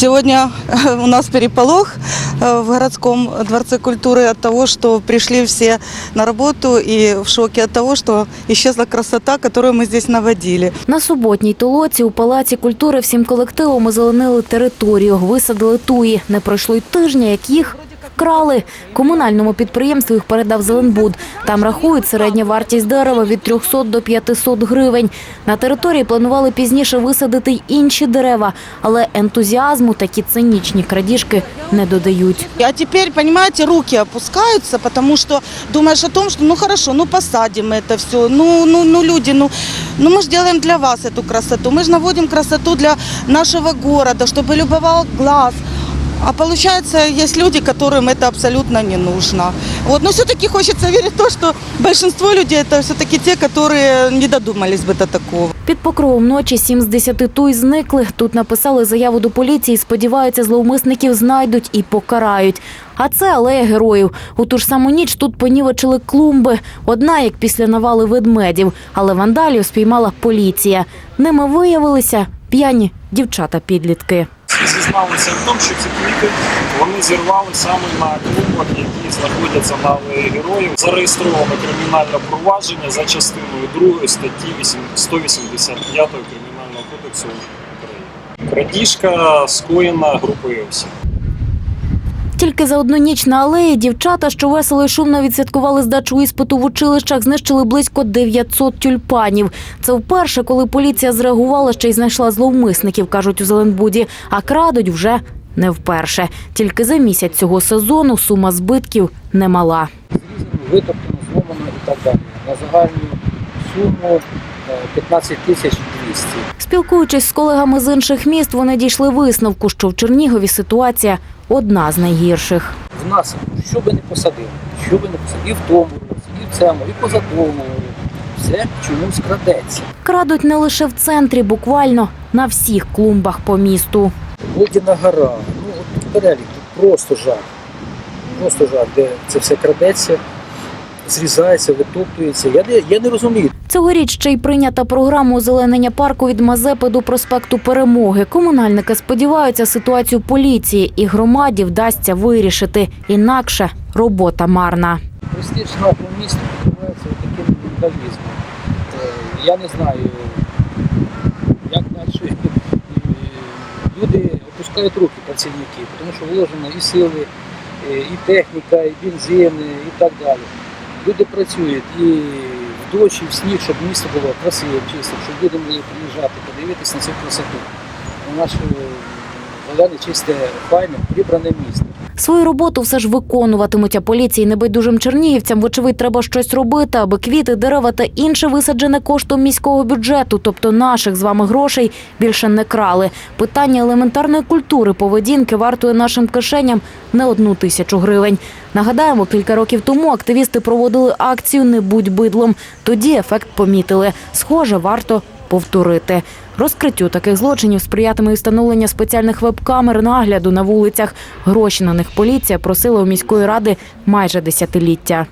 Сегодня у нас переполох э, в городском дворце культуры от того, что пришли все на работу и в шоке от того, что исчезла красота, которую мы здесь наводили. На суботній толоці у Палаці культури всім колективом озеленили територію, висадили туї. Не пройшло й тижня, як їх вкрали. Комунальному підприємству їх передав Зеленбуд. Там рахують середня вартість дерева від 300 до 500 гривень. На території планували пізніше висадити й інші дерева, але ентузіазму такі цинічні крадіжки не додають. А теперь, понимаете, руки опускаются, потому что думаешь о том, что ну хорошо, ну посадим это все, ну, ну, ну люди, ну, ну мы же делаем для вас эту красоту, мы же наводим красоту для нашего города, чтобы любовал глаз. А получается, есть люди, которым это абсолютно не нужно. Вот. Но все-таки хочется верить в то, что большинство людей это все-таки те, которые не додумались бы до такого. Під покровом ночі сім з десяти туй зникли. Тут написали заяву до поліції. Сподіваються, зловмисників знайдуть і покарають. А це алея героїв. У ту ж саму ніч тут понівечили клумби. Одна, як після навали ведмедів, але вандалів спіймала поліція. Ними виявилися п'яні дівчата-підлітки. Зізналися в тому, що ці квіти вони зірвали саме на клубах, які знаходяться на алеї героїв. Зареєстровано кримінальне провадження за частиною 2 статті 8 185 Кримінального кодексу України. Крадіжка скоєна групою осіб. Тільки за одну ніч на алеї дівчата, що весело і шумно відсвяткували здачу іспиту в училищах, знищили близько 900 тюльпанів. Це вперше, коли поліція зреагувала, ще й знайшла зловмисників, кажуть у Зеленбуді, а крадуть вже не вперше. Тільки за місяць цього сезону сума збитків немала. витоптано, зломано і так далі. На загальну суму е, 15 тисяч 200. Спілкуючись з колегами з інших міст, вони дійшли висновку, що в Чернігові ситуація одна з найгірших. В нас, що би не посадили, що би не посадили, і в тому році, і в цьому, і позатому, все чомусь крадеться. Крадуть не лише в центрі, буквально на всіх клумбах по місту. Водяна гора, ну от перелік, тут просто жах. Просто жах, де це все крадеться, зрізається, витоптується. Я не, я не розумію. Цьогоріч ще й прийнята програма озеленення парку від Мазепи до проспекту Перемоги. Комунальники сподіваються, ситуацію поліції і громаді вдасться вирішити. Інакше робота марна. Престиж нашого міста відбувається таким вандалізмом. Е, Я не знаю, як далі люди опускають руки працівники, тому що вложено і сили, і техніка, і бензин, і так далі. Люди працюють і в дощ, і в сніг, щоб місто було красиве, чисте, щоб люди могли приїжджати, подивитися на цю красоту. На наше зелене, чисте, файне, прибране місто. Свою роботу все ж виконуватимуть, а поліції небайдужим чернігівцям, вочевидь, треба щось робити, аби квіти, дерева та інше висаджене коштом міського бюджету, тобто наших з вами грошей, більше не крали. Питання елементарної культури поведінки вартує нашим кишеням не одну тисячу гривень. Нагадаємо, кілька років тому активісти проводили акцію Не будь бидлом. Тоді ефект помітили. Схоже, варто повторити. Розкриттю таких злочинів сприятиме і встановлення спеціальних веб-камер нагляду на вулицях. Гроші на них поліція просила у міської ради майже десятиліття.